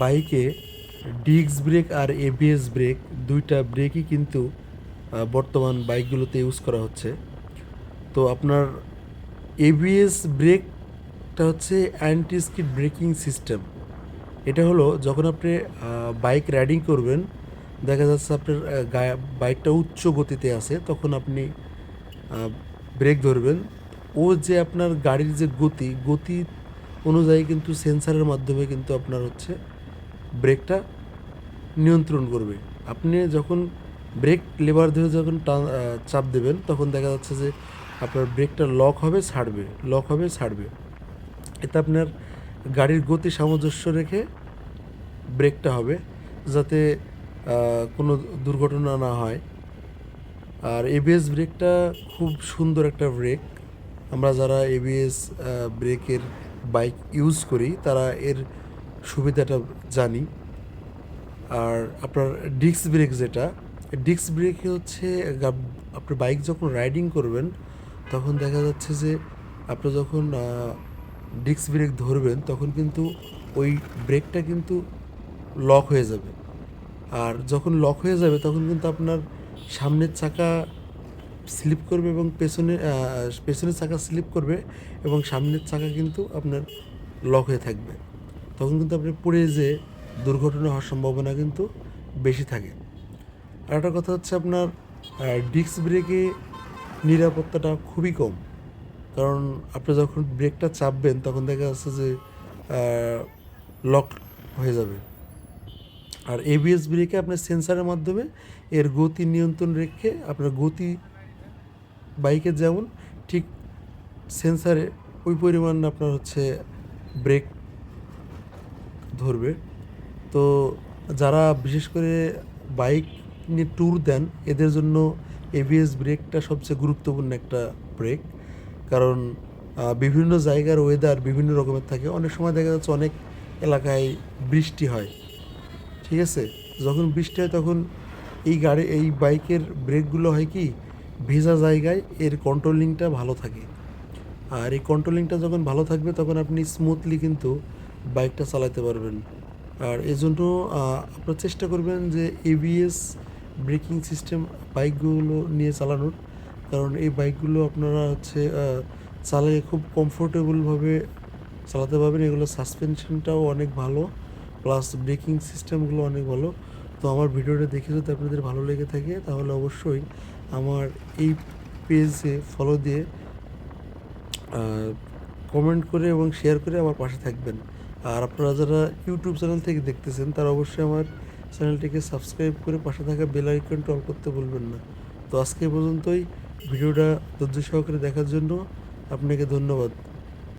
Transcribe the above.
বাইকে disc brake আর ABS brake, দুইটা ব্রেকই কিন্তু বর্তমান বাইকগুলোতে ইউজ করা হচ্ছে। তো আপনার এবিএস ব্রেকটা হচ্ছে অ্যান্টি স্কিড ব্রেকিং সিস্টেম এটা হলো যখন আপনি বাইক রাইডিং করবেন, দেখা যাচ্ছে আপনার বাইকটা উচ্চ গতিতে আছে, তখন আপনি ব্রেক ধরবেন। ও যে আপনার গাড়ির যে গতি গতি অনুযায়ী কিন্তু সেন্সারের মাধ্যমে কিন্তু আপনার হচ্ছে ব্রেকটা নিয়ন্ত্রণ করবে। আপনি যখন ব্রেক লেবার ধরে যখন চাপ দেবেন, তখন দেখা যাচ্ছে যে আপনার ব্রেকটা লক হবে, ছাড়বে, লক হবে, ছাড়বে। এতে আপনার গাড়ির গতি সামঞ্জস্য রেখে ব্রেকটা হবে, যাতে কোনো দুর্ঘটনা না হয়। আর এবিএস ব্রেকটা খুব সুন্দর একটা ব্রেক। আমরা যারা এবিএস ব্রেকের বাইক ইউজ করি, তারা এর সুবিধাটা জানি। আর আপনার ডিস্ক ব্রেক যেটা ডিস্ক ব্রেকে হচ্ছে আপনার বাইক যখন রাইডিং করবেন, তখন দেখা যাচ্ছে যে, আপনি যখন ডিস্ক ব্রেক ধরবেন, তখন কিন্তু ওই ব্রেকটা কিন্তু লক হয়ে যাবে। আর যখন লক হয়ে যাবে, তখন কিন্তু আপনার সামনের চাকা স্লিপ করবে এবং পেছনে পেছনের চাকা স্লিপ করবে এবং সামনের চাকা কিন্তু আপনার লক হয়ে থাকবে। তখন কিন্তু আপনি পড়ে যে দুর্ঘটনা হওয়ার সম্ভাবনা কিন্তু বেশি থাকে। আর একটা কথা হচ্ছে আপনার ডিস্ক ব্রেকে নিরাপত্তাটা খুবই কম। কারণ আপনি যখন ব্রেকটা চাপবেন, তখন দেখা যাচ্ছে যে লক হয়ে যাবে। আর এবিএস ব্রেকে আপনার সেন্সারের মাধ্যমে এর গতি নিয়ন্ত্রণ রেখে আপনার গতি বাইকের যেমন ঠিক সেন্সারে ওই পরিমাণ আপনার হচ্ছে ব্রেক ধরবে। তো যারা বিশেষ করে বাইক নিয়ে ট্যুর দেন, এদের জন্য এবিএস ব্রেকটা সবচেয়ে গুরুত্বপূর্ণ একটা ব্রেক কারণ বিভিন্ন জায়গার ওয়েদার বিভিন্ন রকমের থাকে। অনেক সময় দেখা যাচ্ছে অনেক এলাকায় বৃষ্টি হয়। ঠিক আছে? যখন বৃষ্টি হয় তখন এই গাড়ি, এই বাইকের ব্রেকগুলো হয় কি, ভেজা জায়গায় এর কন্ট্রোলিংটা ভালো থাকে। আর এই কন্ট্রোলিংটা যখন ভালো থাকবে, তখন আপনি স্মুথলি কিন্তু বাইকটা চালাতে পারবেন। আর এজন্য আপনারা চেষ্টা করবেন যে এবিএস ব্রেকিং সিস্টেম বাইকগুলো নিয়ে চালানোর। কারণ এই বাইকগুলো আপনারা হচ্ছে চালিয়ে খুব কমফোর্টেবলভাবে চালাতে পারবেন। এগুলো সাসপেনশনটাও অনেক ভালো প্লাস ব্রেকিং সিস্টেমগুলো অনেক ভালো। তো আমার ভিডিওটা দেখে যদি আপনাদের ভালো লেগে থাকে, তাহলে অবশ্যই আমার এই পেজে ফলো দিয়ে কমেন্ট করে এবং শেয়ার করে আমার পাশে থাকবেন। আর আপনারা যারা ইউটিউব চ্যানেল থেকে দেখতেছেন, তারা অবশ্যই আমার চ্যানেলটিকে সাবস্ক্রাইব করে পাশে থাকা বেল আইকনটা অল করতে বলবেন না। তো আজকে পর্যন্তই। ভিডিওটা ধৈর্য সহকারে দেখার জন্য আপনাকে ধন্যবাদ।